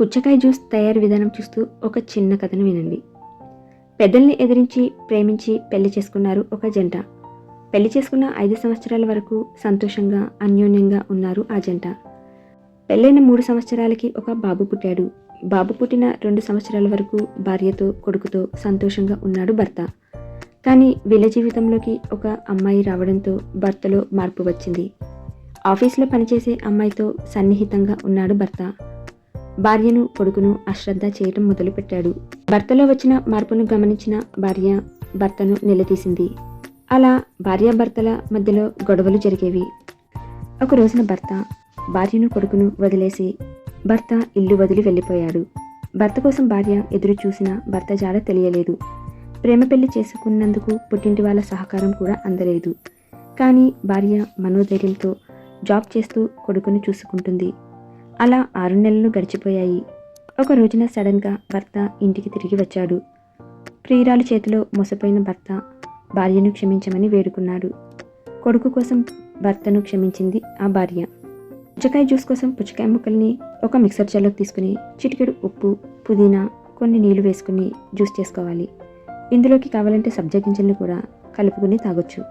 పుచ్చకాయ జ్యూస్ తయారు విధానం చూస్తూ ఒక చిన్న కథను వినండి. పెద్దల్ని ఎదిరించి ప్రేమించి పెళ్ళి చేసుకున్నారు ఒక జంట. పెళ్ళి చేసుకున్న ఐదు సంవత్సరాల వరకు సంతోషంగా అన్యోన్యంగా ఉన్నారు ఆ జంట. పెళ్ళైన మూడు సంవత్సరాలకి ఒక బాబు పుట్టాడు. బాబు పుట్టిన రెండు సంవత్సరాల వరకు భార్యతో కొడుకుతో సంతోషంగా ఉన్నాడు భర్త. కానీ వీళ్ళ జీవితంలోకి ఒక అమ్మాయి రావడంతో భర్తలో మార్పు వచ్చింది. ఆఫీస్లో పనిచేసే అమ్మాయితో సన్నిహితంగా ఉన్నాడు భర్త. భార్యను కొడుకును అశ్రద్ధ చేయటం మొదలుపెట్టాడు. భర్తలో వచ్చిన మార్పును గమనించిన భార్య భర్తను నిలదీసింది. అలా భార్యాభర్తల మధ్యలో గొడవలు జరిగేవి. ఒక రోజున భర్త భార్యను కొడుకును వదిలేసి భర్త ఇల్లు వదిలి వెళ్ళిపోయాడు. భర్త కోసం భార్య ఎదురు చూసిన భర్త జాడ తెలియలేదు. ప్రేమ పెళ్ళి చేసుకున్నందుకు పుట్టింటి వాళ్ళ సహకారం కూడా అందలేదు. కానీ భార్య మనోధైర్యంతో జాబ్ చేస్తూ కొడుకును చూసుకుంటుంది. అలా ఆరు నెలలు గడిచిపోయాయి. ఒక రోజున సడన్గా భర్త ఇంటికి తిరిగి వచ్చాడు. ప్రియురాలు చేతిలో మోసపోయిన భర్త భార్యను క్షమించమని వేడుకున్నాడు. కొడుకు కోసం భర్తను క్షమించింది ఆ భార్య. పుచ్చకాయ జ్యూస్ కోసం పుచ్చకాయ ముక్కల్ని ఒక మిక్సర్ జార్లోకి తీసుకుని చిటికెడు ఉప్పు పుదీనా కొన్ని నీళ్ళు వేసుకుని జ్యూస్ చేసుకోవాలి. ఇందులోకి కావాలంటే సబ్జా గింజలను కూడా కలుపుకుని తాగొచ్చు.